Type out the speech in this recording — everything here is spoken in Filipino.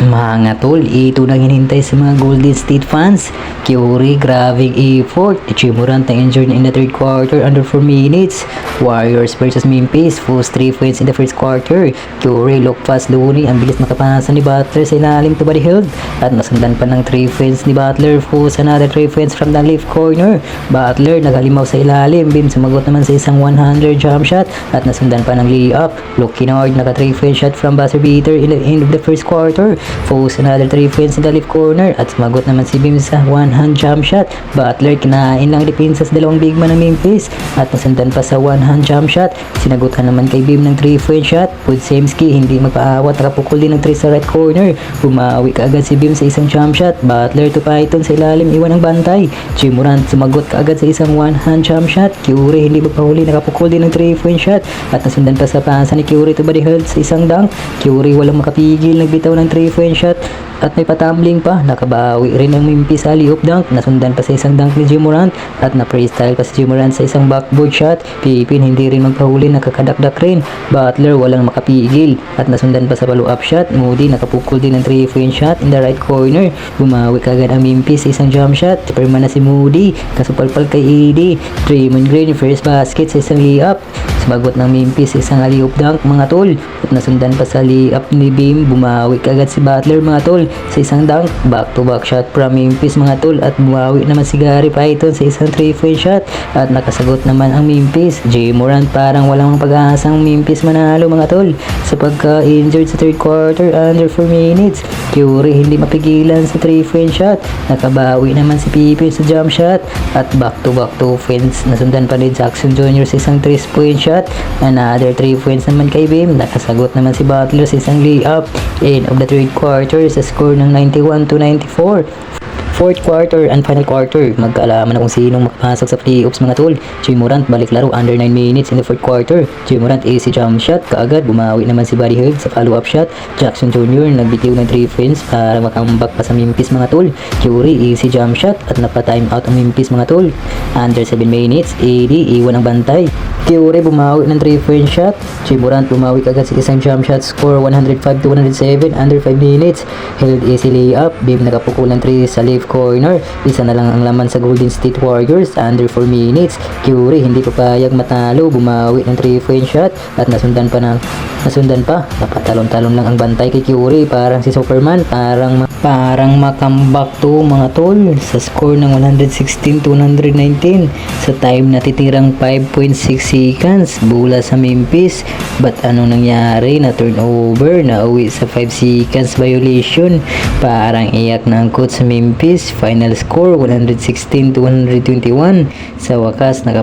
Mga tol, ito lang hinintay sa mga Golden State fans. Curry, graving effort. Chimurant na injured in the third quarter under 4 minutes. Warriors versus Memphis, Fools 3 points in the first quarter. Curry, look fast Looney, ang bilis makapasa ni Butler sa ilalim to body held. At nasundan pa ng 3 points ni Butler, Fools another 3 points from the left corner. Butler, naghalimaw sa ilalim. Bim, sumagot naman sa isang 100 jump shot. At nasundan pa ng layup. Luke Kennard, naka 3 point shot from buzzer beater in the end of the first quarter. Fools another 3 points in the left corner. At sumagot naman si Bim sa one hand jump shot. Butler, kinain lang depensa sa dalawang big man ng Memphis. At nasundan pa sa one hand jump shot. Sinagutan naman kay Bim ng 3 point shot. Pudsemski, hindi magpaawat. Nakapukul din ng 3 sa right corner. Bumawi kaagad si Bim sa isang jump shot. Butler to Python sa ilalim, iwan ng bantay. Jimurant sumagot kaagad sa isang one hand jump shot. Curry, hindi magpahuli. Nakapukul din ng 3 point shot. At nasundan pa sa pasa ni Curry to body held sa isang dunk. Curry walang makapigil. Nagbitaw ng 3 point shot. At may patambling pa. Nakabawi rin ang Memphis sa alley-oop dunk. Nasundan pa sa isang dunk ni Jimurant. At na-freestyle pa si Jimurant sa isang backboard shot. Pipin hindi rin magpahuli. Nakakadakdak rin. Butler walang makapigil. At nasundan pa sa follow-up shot. Moody nakapukul din ng 3 point shot in the right corner. Bumawi kagad ang Memphis sa isang jump shot. Superman na si Moody. Kasupalpal kay Edie. Draymond Green first basket sa isang layup. Sumagot ng Memphis sa isang alley-oop dunk mga tol. At nasundan pa sa layup ni Beam. Bumawi kagad si Butler mga tol sa isang dunk. Back to back shot from Memphis mga tol. At bumawi naman si Gary Payton sa isang 3 point shot. At nakasagot naman ang Memphis. Jay Morant parang walang pag-aasang Memphis manalo mga tol. Sa pagka-injured sa third quarter under 4 minutes. Curry hindi mapigilan sa 3 point shot. Nakabawi naman si Pippen sa jump shot. At back to back to offense. Nasundan pa ni Jackson Jr. sa isang 3 point shot. Another 3 points naman kay Bim. Nakasagot naman si Butler sa isang layup. End of the third quarter sa score ng 91 to 94 fourth quarter and final quarter. Magkaalaman na kung sinong makapasok sa playoffs mga tol. Jay Morant balik laro under 9 minutes in the fourth quarter. Jay Morant easy jump shot. Kaagad bumawi naman si Buddy Hield sa follow-up shot. Jackson Jr. nagbitiw ng 3 points para makambak pa sa Memphis mga tol. Curry easy jump shot at napa-time out ang Memphis mga tol. Under 7 minutes, AD iwan ang bantay. Curry bumawi ng 3 point shot. Jay Morant bumawi kagad sa isang jump shot score 105 to 107 under 5 minutes. Held easy layup. Bim nakapukul ng 3 sa left corner. Isa na lang ang laman sa Golden State Warriors under 4 minutes. Curry hindi pa payag matalo. Bumawi ng 3 point shot at nasundan pa ng nasundan pa. Napatalon-talon lang ang bantay kay Curry. Parang si Superman. Parang parang makambak to mga tol. Sa score ng 116 to 119 sa time na titirang 5.6 seconds. Bula sa Memphis. But ano nangyari? Na turnover. Na uwi sa 5 seconds violation. Parang iyak na ang coach sa Memphis. Final score 116 to 121 sa wakas naka